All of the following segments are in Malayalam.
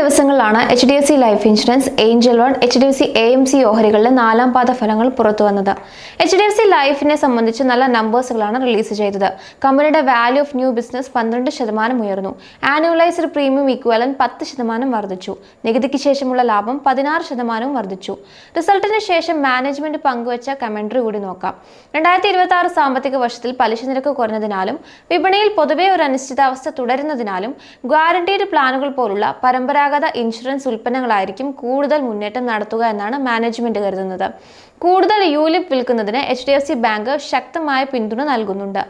ദിവസങ്ങളിലാണ് H D F C life insurance Angel One H D F C A M C ഓഹരികളുടെ നാലാം പാദ ഫലങ്ങൾ പുറത്തു വന്നത്. എച്ച് ഡി എഫ് സി ലൈഫിനെ സംബന്ധിച്ച് നല്ല നമ്പേഴ്സുകളാണ് റിലീസ് ചെയ്തത്. കമ്പനിയുടെ വാല്യൂ ഓഫ് ന്യൂ ബിസിനസ് പന്ത്രണ്ട് ശതമാനം ഉയർന്നു. ആനുവലൈസ്ഡ് പ്രീമിയം ഇക്വലൻ പത്ത് ശതമാനം വർദ്ധിച്ചു. നികുതിക്ക് ശേഷമുള്ള ലാഭം പതിനാറ് ശതമാനവും വർദ്ധിച്ചു. റിസൾട്ടിന് ശേഷം മാനേജ്മെന്റ് പങ്കുവച്ച കമന്ററി കൂടി നോക്കാം. രണ്ടായിരത്തി ഇരുപത്തി ആറ് സാമ്പത്തിക വർഷത്തിൽ പലിശ നിരക്ക് കുറഞ്ഞതിനാലും വിപണിയിൽ പൊതുവെ ഒരു അനിശ്ചിതാവസ്ഥ തുടരുന്നതിനാലും ഗ്വാരണ്ടീഡ് പ്ലാനുകൾ പോലുള്ള പരമ്പരാഗത ഇൻഷുറൻസ് ഉൽപ്പന്നങ്ങളായിരിക്കും കൂടുതൽ മുന്നേറ്റം നടത്തുക എന്നാണ് മാനേജ്മെന്റ് കരുതുന്നത്. കൂടുതൽ ULIP വിൽക്കുന്നതിന് H D F C bank ശക്തമായ പിന്തുണ നൽകുന്നുണ്ട്.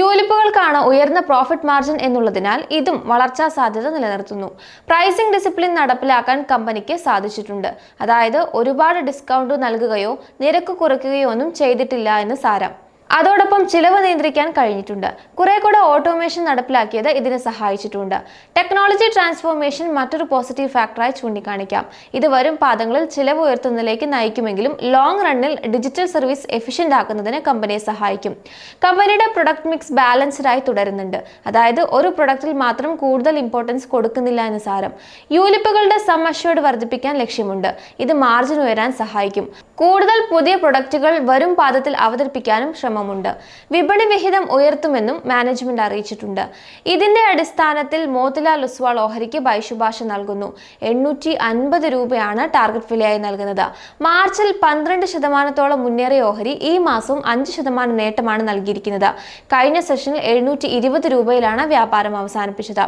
യൂലിപ്പുകൾക്കാണ് ഉയർന്ന പ്രോഫിറ്റ് മാർജിൻ എന്നുള്ളതിനാൽ ഇതും വളർച്ചാ സാധ്യത നിലനിർത്തുന്നു. പ്രൈസിംഗ് ഡിസിപ്ലിൻ നടപ്പിലാക്കാൻ കമ്പനിക്ക് സാധിച്ചിട്ടുണ്ട്. അതായത് ഒരുപാട് ഡിസ്കൗണ്ട് നൽകുകയോ നിരക്ക് കുറയ്ക്കുകയോ ഒന്നും ചെയ്തിട്ടില്ല എന്ന് സാരം. അതോടൊപ്പം ചിലവ് നിയന്ത്രിക്കാൻ കഴിഞ്ഞിട്ടുണ്ട്. കുറെ കൂടെ ഓട്ടോമേഷൻ നടപ്പിലാക്കിയത് ഇതിനെ സഹായിച്ചിട്ടുണ്ട്. ടെക്നോളജി ട്രാൻസ്ഫോർമേഷൻ മറ്റൊരു പോസിറ്റീവ് ഫാക്ടറായി ചൂണ്ടിക്കാണിക്കാം. ഇത് വരും പാദങ്ങളിൽ ചിലവ് ഉയർത്തുന്നതിലേക്ക് നയിക്കുമെങ്കിലും ലോങ് റണ്ണിൽ ഡിജിറ്റൽ സർവീസ് എഫിഷ്യന്റ് ആക്കുന്നതിന് കമ്പനിയെ സഹായിക്കും. കമ്പനിയുടെ പ്രൊഡക്റ്റ് മിക്സ് ബാലൻസ്ഡായി തുടരുന്നുണ്ട്. അതായത് ഒരു പ്രൊഡക്റ്റിൽ മാത്രം കൂടുതൽ ഇമ്പോർട്ടൻസ് കൊടുക്കുന്നില്ല എന്ന് സാരം. യൂലിപ്പുകളുടെ സം വർദ്ധിപ്പിക്കാൻ ലക്ഷ്യമുണ്ട്. ഇത് മാർജിൻ ഉയരാൻ സഹായിക്കും. കൂടുതൽ പുതിയ പ്രൊഡക്റ്റുകൾ വരും പാദത്തിൽ അവതരിപ്പിക്കാനും ശ്രമമുണ്ട്. വിപണി വിഹിതം ഉയർത്തുമെന്നും മാനേജ്മെന്റ് അറിയിച്ചിട്ടുണ്ട്. ഇതിന്റെ അടിസ്ഥാനത്തിൽ മോത്തിലാൽ ഒസ്വാൾ ഓഹരിക്ക് ബൈശുഭാഷ നൽകുന്നു. എണ്ണൂറ്റി അൻപത് രൂപയാണ് ടാർഗറ്റ് വിലയായി നൽകുന്നത്. മാർച്ചിൽ പന്ത്രണ്ട് ശതമാനത്തോളം മുന്നേറിയ ഓഹരി ഈ മാസവും അഞ്ച് ശതമാനം നേട്ടമാണ് നൽകിയിരിക്കുന്നത്. കഴിഞ്ഞ സെഷനിൽ എഴുന്നൂറ്റി രൂപയിലാണ് വ്യാപാരം അവസാനിപ്പിച്ചത്.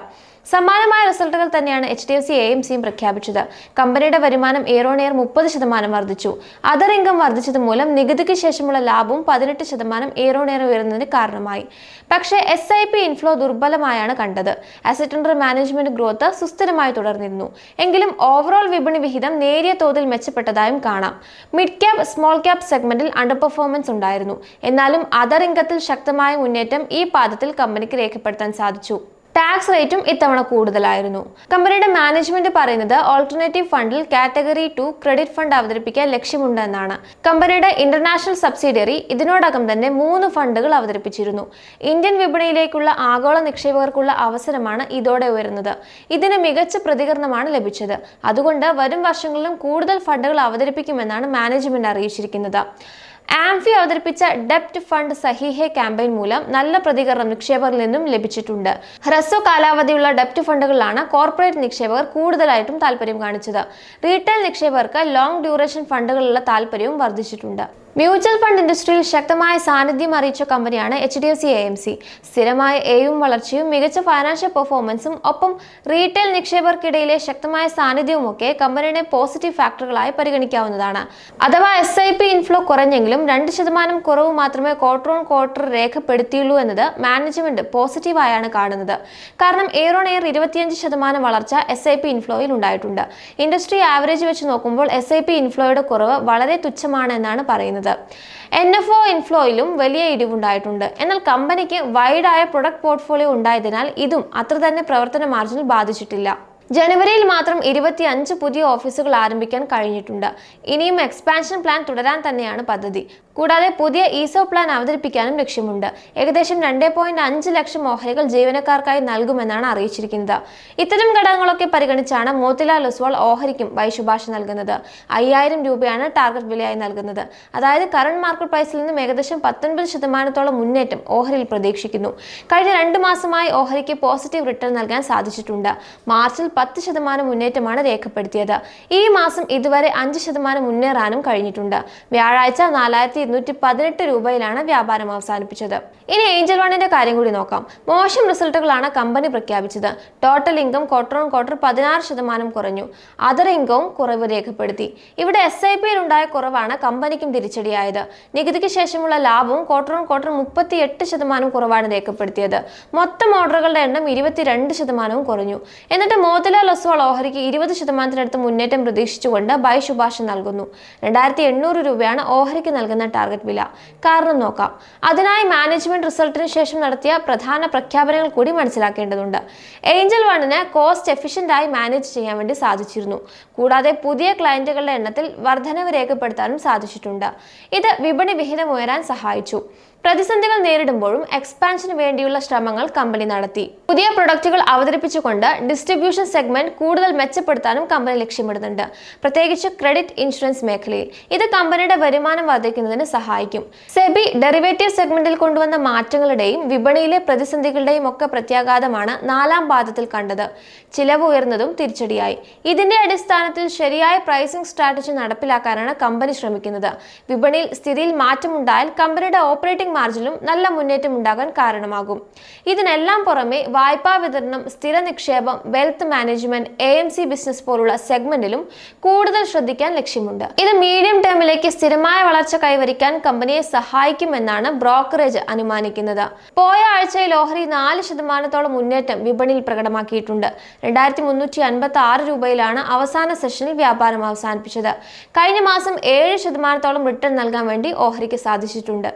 സമാനമായ റിസൾട്ടുകൾ തന്നെയാണ് H D F C A M സിയും പ്രഖ്യാപിച്ചത്. കമ്പനിയുടെ വരുമാനം എയറോണെയർ മുപ്പത് ശതമാനം വർദ്ധിച്ചു. അതർ ഇൻകം വർദ്ധിച്ചത് മൂലം നികുതിക്ക് ശേഷമുള്ള ലാഭവും പതിനെട്ട് ശതമാനം എയറോണെയർ ഉയരുന്നതിന് കാരണമായി. പക്ഷേ എസ് ഐ പി ഇൻഫ്ലോ ദുർബലമായാണ് കണ്ടത്. അസറ്റ് അണ്ടർ മാനേജ്മെന്റ് ഗ്രോത്ത് സുസ്ഥിരമായി തുടർന്നിരുന്നു. എങ്കിലും ഓവറോൾ വിപണി വിഹിതം നേരിയ തോതിൽ മെച്ചപ്പെട്ടതായും കാണാം. മിഡ് ക്യാപ് സ്മോൾ ക്യാപ് സെഗ്മെന്റിൽ അണ്ടർ പെർഫോമൻസ് ഉണ്ടായിരുന്നു. എന്നാലും അതർ ഇൻകത്തിൽ ശക്തമായ മുന്നേറ്റം ഈ പാദത്തിൽ കമ്പനിക്ക് രേഖപ്പെടുത്താൻ സാധിച്ചു. ടാക്സ് റേറ്റും ഇത്തവണ കൂടുതലായിരുന്നു. കമ്പനിയുടെ മാനേജ്മെന്റ് പറയുന്നത് ഓൾട്ടർനേറ്റീവ് ഫണ്ടിൽ കാറ്റഗറി ടു ക്രെഡിറ്റ് ഫണ്ട് അവതരിപ്പിക്കാൻ ലക്ഷ്യമുണ്ടെന്നാണ്. കമ്പനിയുടെ ഇന്റർനാഷണൽ സബ്സിഡിയറി ഇതിനോടകം തന്നെ മൂന്ന് ഫണ്ടുകൾ അവതരിപ്പിച്ചിരുന്നു. ഇന്ത്യൻ വിപണിയിലേക്കുള്ള ആഗോള നിക്ഷേപകർക്കുള്ള അവസരമാണ് ഇതോടെ ഉയരുന്നത്. ഇതിന് മികച്ച പ്രതികരണമാണ് ലഭിച്ചത്. അതുകൊണ്ട് വരും വർഷങ്ങളിലും കൂടുതൽ ഫണ്ടുകൾ അവതരിപ്പിക്കുമെന്നാണ് മാനേജ്മെന്റ് അറിയിച്ചിരിക്കുന്നത്. ആംഫി അവതരിപ്പിച്ച ഡെപ്റ്റ് ഫണ്ട് സഹിഹെ ക്യാമ്പയിൻ മൂലം നല്ല പ്രതികരണം നിക്ഷേപകരിൽ നിന്നും ലഭിച്ചിട്ടുണ്ട്. ഹ്രസ്വ കാലാവധിയുള്ള ഡെപ്റ്റ് ഫണ്ടുകളിലാണ് കോർപ്പറേറ്റ് നിക്ഷേപകർ കൂടുതലായിട്ടും താല്പര്യം കാണിച്ചത്. റീറ്റെയിൽ നിക്ഷേപകർക്ക് ലോങ് ഡ്യൂറേഷൻ ഫണ്ടുകളിലുള്ള താല്പര്യവും വർദ്ധിച്ചിട്ടുണ്ട്. മ്യൂച്വൽ ഫണ്ട് ഇൻഡസ്ട്രിയിൽ ശക്തമായ സാന്നിധ്യം അറിയിച്ച കമ്പനിയാണ് H D F C A M C. സ്ഥിരമായ എയും വളർച്ചയും മികച്ച ഫൈനാൻഷ്യൽ പെർഫോമൻസും ഒപ്പം റീറ്റെയിൽ നിക്ഷേപകർക്കിടയിലെ ശക്തമായ സാന്നിധ്യവുമൊക്കെ കമ്പനിയുടെ പോസിറ്റീവ് ഫാക്ടറുകളായി പരിഗണിക്കാവുന്നതാണ്. അഥവാ എസ് ഐ പി ഇൻഫ്ലോ കുറഞ്ഞെങ്കിലും രണ്ട് ശതമാനം കുറവ് മാത്രമേ ക്വാർട്ടർ ഓൺ ക്വാർട്ടർ രേഖപ്പെടുത്തിയുള്ളൂ എന്നത് മാനേജ്മെന്റ് പോസിറ്റീവായാണ് കാണുന്നത്. കാരണം എയർ ഓൺ എയർ ഇരുപത്തിയഞ്ച് ശതമാനം വളർച്ച എസ് ഐ പി ഇൻഫ്ലോയിൽ ഉണ്ടായിട്ടുണ്ട്. ഇൻഡസ്ട്രി ആവറേജ് വെച്ച് നോക്കുമ്പോൾ എസ് ഐ പി ഇൻഫ്ലോയുടെ കുറവ് വളരെ തുച്ഛമാണ് എന്നാണ് പറയുന്നത്. എൻ എഫ് ഒ ഇൻഫ്ലോയിലും വലിയ ഇടിവുണ്ടായിട്ടുണ്ട്. എന്നാൽ കമ്പനിക്ക് വൈഡായ പ്രൊഡക്റ്റ് പോർട്ട്ഫോളിയോ ഉണ്ടായതിനാൽ ഇതും അത്ര തന്നെ പ്രവർത്തന മാർജിനിൽ ബാധിച്ചിട്ടില്ല. ജനുവരിയിൽ മാത്രം ഇരുപത്തി അഞ്ച് പുതിയ ഓഫീസുകൾ ആരംഭിക്കാൻ കഴിഞ്ഞിട്ടുണ്ട്. ഇനിയും എക്സ്പാൻഷൻ പ്ലാൻ തുടരാൻ തന്നെയാണ് പദ്ധതി. കൂടാതെ പുതിയ ഈസോ പ്ലാൻ അവതരിപ്പിക്കാനും ലക്ഷ്യമുണ്ട്. ഏകദേശം രണ്ട് പോയിന്റ് അഞ്ച് ലക്ഷം ഓഹരികൾ ജീവനക്കാർക്കായി നൽകുമെന്നാണ് അറിയിച്ചിരിക്കുന്നത്. ഇത്തരം ഘടകങ്ങളൊക്കെ പരിഗണിച്ചാണ് മോത്തിലാൽ ഒസ്വാൾ ഓഹരിക്കും വൈശുഭാഷ നൽകുന്നത്. അയ്യായിരം രൂപയാണ് ടാർഗറ്റ് വിലയായി നൽകുന്നത്. അതായത് കറണ്ട് മാർക്കറ്റ് പ്രൈസിൽ നിന്നും ഏകദേശം പത്തൊൻപത് ശതമാനത്തോളം മുന്നേറ്റം ഓഹരിയിൽ പ്രതീക്ഷിക്കുന്നു. കഴിഞ്ഞ രണ്ട് മാസമായി ഓഹരിക്ക് പോസിറ്റീവ് റിട്ടേൺ നൽകാൻ സാധിച്ചിട്ടുണ്ട്. മാർച്ചിൽ പത്ത് ശതമാനം മുന്നേറ്റമാണ് രേഖപ്പെടുത്തിയത്. ഈ മാസം ഇതുവരെ അഞ്ച് ശതമാനം മുന്നേറാനും കഴിഞ്ഞിട്ടുണ്ട്. വ്യാഴാഴ്ച നാലായിരത്തി ഇരുന്നൂറ്റി പതിനെട്ട് രൂപയിലാണ് വ്യാപാരം അവസാനിപ്പിച്ചത്. ഇനി ഏഞ്ചൽ വണ്ണിന്റെ കാര്യം കൂടി നോക്കാം. മോശം റിസൾട്ടുകളാണ് കമ്പനി പ്രഖ്യാപിച്ചത്. Total income quarter on quarter പതിനാറ് ശതമാനം കുറഞ്ഞു. അതർ ഇൻകവും കുറവ് രേഖപ്പെടുത്തി. ഇവിടെ എസ് ഐ പിയിൽ ഉണ്ടായ കുറവാണ് കമ്പനിക്കും തിരിച്ചടിയായത്. നികുതിക്ക് ശേഷമുള്ള ലാഭവും ക്വാർട്ടർ ഓൺ ക്വാർട്ടർ മുപ്പത്തി എട്ട് ശതമാനം കുറവാണ് രേഖപ്പെടുത്തിയത്. മൊത്തം ഓർഡറുകളുടെ എണ്ണം ഇരുപത്തിരണ്ട് ശതമാനവും കുറഞ്ഞു. എന്നിട്ട് മോത്തിലാൽ ഒസ്വാൾ ഓഹരിക്ക് ഇരുപത് ശതമാനത്തിനടുത്ത് മുന്നേറ്റം പ്രതീക്ഷിച്ചുകൊണ്ട് ബൈ ശുപാർശ നൽകുന്നു. രണ്ടായിരത്തി എണ്ണൂറ് രൂപയാണ് ഓഹരിക്ക് നൽകുന്ന ടാർഗറ്റ് വില. കാരണം നോക്കാം. അതിനായി മാനേജ്മെന്റ് റിസൾട്ടിന് ശേഷം നടത്തിയ പ്രധാന പ്രഖ്യാപനങ്ങൾ കൂടി മനസ്സിലാക്കേണ്ടതുണ്ട്. ഏഞ്ചൽ വണ്ണിന് കോസ്റ്റ് എഫിഷ്യന്റ് ആയി മാനേജ് ചെയ്യാൻ വേണ്ടി സാധിച്ചിരുന്നു. കൂടാതെ പുതിയ ക്ലയന്റുകളുടെ എണ്ണത്തിൽ വർധനവ് രേഖപ്പെടുത്താനും സാധിച്ചിട്ടുണ്ട്. ഇത് വിപണി വിഹിതം ഉയരാൻ സഹായിച്ചു. പ്രതിസന്ധികൾ നേരിടുമ്പോഴും എക്സ്പാൻഷന് വേണ്ടിയുള്ള ശ്രമങ്ങൾ കമ്പനി നടത്തി. പുതിയ പ്രൊഡക്റ്റുകൾ അവതരിപ്പിച്ചുകൊണ്ട് ഡിസ്ട്രിബ്യൂഷൻ സെഗ്മെന്റ് കൂടുതൽ മെച്ചപ്പെടുത്താനും കമ്പനി ലക്ഷ്യമിടുന്നുണ്ട്. പ്രത്യേകിച്ച് ക്രെഡിറ്റ് ഇൻഷുറൻസ് മേഖലയിൽ. ഇത് കമ്പനിയുടെ വരുമാനം വർദ്ധിക്കുന്നതിന് സഹായിക്കും. സെബി ഡെറിവേറ്റീവ് സെഗ്മെന്റിൽ കൊണ്ടുവന്ന മാറ്റങ്ങളുടെയും വിപണിയിലെ പ്രതിസന്ധികളുടെയും ഒക്കെ പ്രത്യാഘാതമാണ് നാലാം പാദത്തിൽ കണ്ടത്. ചിലവ് ഉയർന്നതും തിരിച്ചടിയായി. ഇതിന്റെ അടിസ്ഥാനത്തിൽ ശരിയായ പ്രൈസിംഗ് സ്ട്രാറ്റജി നടപ്പിലാക്കാനാണ് കമ്പനി ശ്രമിക്കുന്നത്. വിപണിയിൽ സ്ഥിതിയിൽ മാറ്റമുണ്ടായാൽ കമ്പനിയുടെ ഓപ്പറേറ്റിംഗ് മാർജിനും നല്ല മുന്നേറ്റം ഉണ്ടാകാൻ കാരണമാകും. ഇതിനെല്ലാം പുറമെ വായ്പാ വിതരണം സ്ഥിര നിക്ഷേപം wealth management A M C business പോലുള്ള സെഗ്മെന്റിലും കൂടുതൽ ശ്രദ്ധിക്കാൻ ലക്ഷ്യമുണ്ട്. ഇത് മീഡിയം ടേമിലേക്ക് സ്ഥിരമായ വളർച്ച കൈവരിക്കാൻ കമ്പനിയെ സഹായിക്കുമെന്നാണ് ബ്രോക്കറേജ് അനുമാനിക്കുന്നത്. പോയ ആഴ്ചയിൽ ഓഹരി നാല് ശതമാനത്തോളം മുന്നേറ്റം വിപണിയിൽ പ്രകടമാക്കിയിട്ടുണ്ട്. രണ്ടായിരത്തി മുന്നൂറ്റി അൻപത്തി ആറ് രൂപയിലാണ് അവസാന സെഷനിൽ വ്യാപാരം അവസാനിപ്പിച്ചത്. കഴിഞ്ഞ മാസം ഏഴ് ശതമാനത്തോളം റിട്ടേൺ നൽകാൻ വേണ്ടി ഓഹരിക്ക് സാധിച്ചിട്ടുണ്ട്.